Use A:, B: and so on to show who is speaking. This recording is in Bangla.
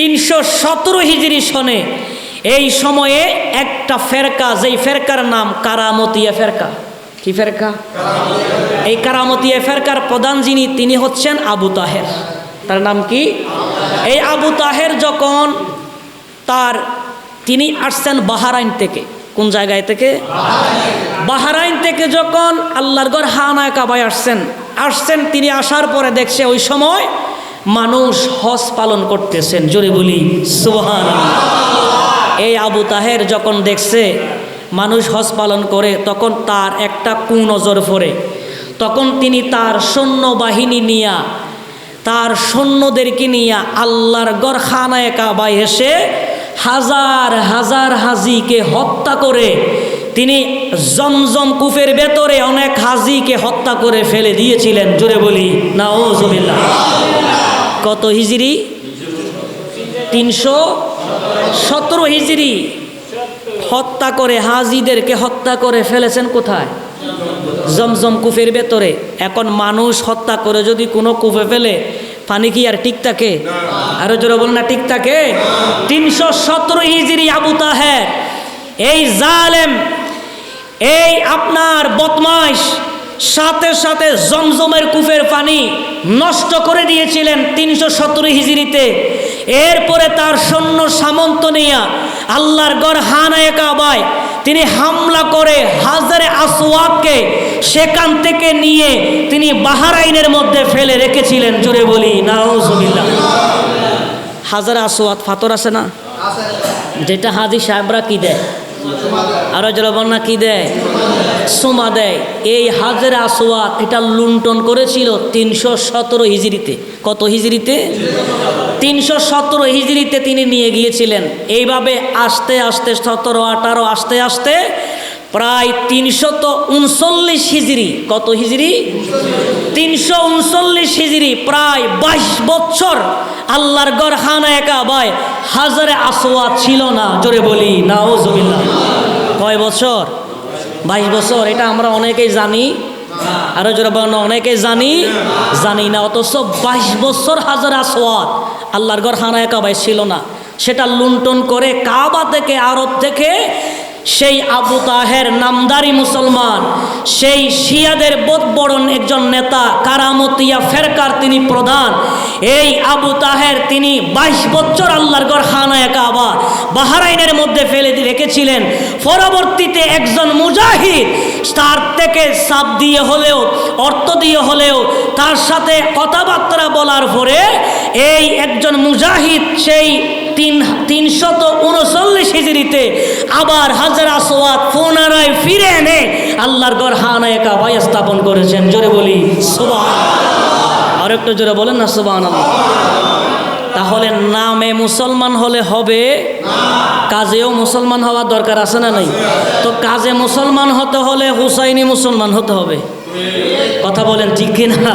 A: তিনশো সতেরো হিজড়ি সনে এই সময়ে একটা ফেরকা যেই ফেরকার নাম কারামতিয়া ফেরকা। কি ফেরকা? এই কারামতিয়া ফেরকার প্রধান যিনি তিনি হচ্ছেন আবু তাহের। তার নাম কি? এই আবু তাহের যখন তার তিনি আসছেন বাহারাইন থেকে। কোন জায়গায় থেকে? বাহারাইন। থেকে যখন আল্লাহর গড় হানায় কাবায় আসছেন আসছেন তিনি আসার পরে দেখছে ওই সময় মানুষ হজ পালন করতেছেন, জোরে বলি সুবহান এই আবু তাহের যখন দেখছে মানুষ হজ পালন করে, তখন তার একটা কুনজর পড়ে। তখন তিনি তার সৈন্যবাহিনী নিয়া, তার সৈন্যদেরকে নিয়া আল্লাহর গড় খানায় কাবায় এসে হাজার হাজার হাজিকে হত্যা করে, তিনি জমজম কুফের ভেতরে অনেক হাজিকে হত্যা করে ফেলে দিয়েছিলেন, জোরে বলি না ও জমিল্লা কত হিজড়ি তিনশো সতেরো হিজড়ি হত্যা করে হাজিদেরকে হত্যা করে ফেলেছেন কোথায়? জমজম কুফের ভেতরে। এখন মানুষ হত্যা করে যদি কোনো কুফে ফেলে, পানি কি আর ঠিক থাকে? আরও জোরে বল না, ঠিক থাকে? তিনশো সতেরো হিজড়ি আবু তাহের। এই জালেম, এই আপনার বদমাইশ সাথে সাথে জমজমের কুফের পানি নষ্ট করে দিয়েছিলেন তিনশো সতেরো হিজড়িতে। এরপরে তার সৈন্য সামন্ত নিয়া আল্লাহর গড় হানায় কাবায় তিনি হামলা করে হাজারে আসওয়াদকে সেখান থেকে নিয়ে তিনি বাহারাইনের মধ্যে ফেলে রেখেছিলেন। জুড়ে বলি নাউজুবিল্লাহ। হাজারে আসওয়াদ ফাতর আছে না? যেটা হাজি সাহেবরা কি দেয়? আরও জলবন্যা কি দেয়? সোমা দেয়। এই হাজারে আসওয়াত এটা লুণ্ঠন করেছিল তিনশো সতেরো হিজড়িতে। কত হিজড়িতে? তিনশো সতেরো হিজড়িতে তিনি নিয়ে গিয়েছিলেন। এইভাবে আস্তে আস্তে সতেরো, আঠারো, আস্তে আস্তে প্রায় তিনশত উনচল্লিশ হিজড়ি। কত হিজড়ি? তিনশো উনচল্লিশ হিজড়ি, প্রায় বাইশ বছর আল্লাহর গড় হানা একা বায় হাজারে আসোয়া ছিল না, জোরে বলি না ও জমিল্লা কয় বছর? বাইশ বছর, এটা আমরা অনেকেই জানি। আরও জোরে বলেন, অনেকেই জানি? জানি না, অথচ বাইশ বছর হাজারে আসোয়াত আল্লাহর ঘর হানায় কাবাই ছিল না। সেটা লুণ্ঠন করে কাবা থেকে, আরব থেকে সেই আবু তাহের নামদারি মুসলমান, সেই শিয়াদের বোধবরণ একজন নেতা, কারামতিয়া ফেরকার তিনি প্রধান। এই আবু তাহের তিনি বাইশ বছর আল্লাহর গড় খানায় কাবা, বাহারাইনের মধ্যে ফেলে রেখেছিলেন। পরবর্তীতে একজন মুজাহিদ, তার থেকে সাপ দিয়ে হলেও, অর্থ দিয়ে হলেও, তার সাথে কথাবার্তা বলার পরে এই একজন মুজাহিদ সেই তিন তিনশত উনচল্লিশ হিজড়িতে আবার হাজার আসোয়াত পুনরায় ফিরে এনে আল্লাহর গড় হানায় কাবাই স্থাপন করেছেন। জোরে বলি সুবাহ আর একটু জোরে বলেন না সুবাহ তাহলে নামে মুসলমান হলে হবে, কাজেও মুসলমান হওয়ার দরকার আছে না নাই? তো কাজে মুসলমান হতে হলে হুসাইনি মুসলমান হতে হবে। কথা বলেন ঠিক কিনা?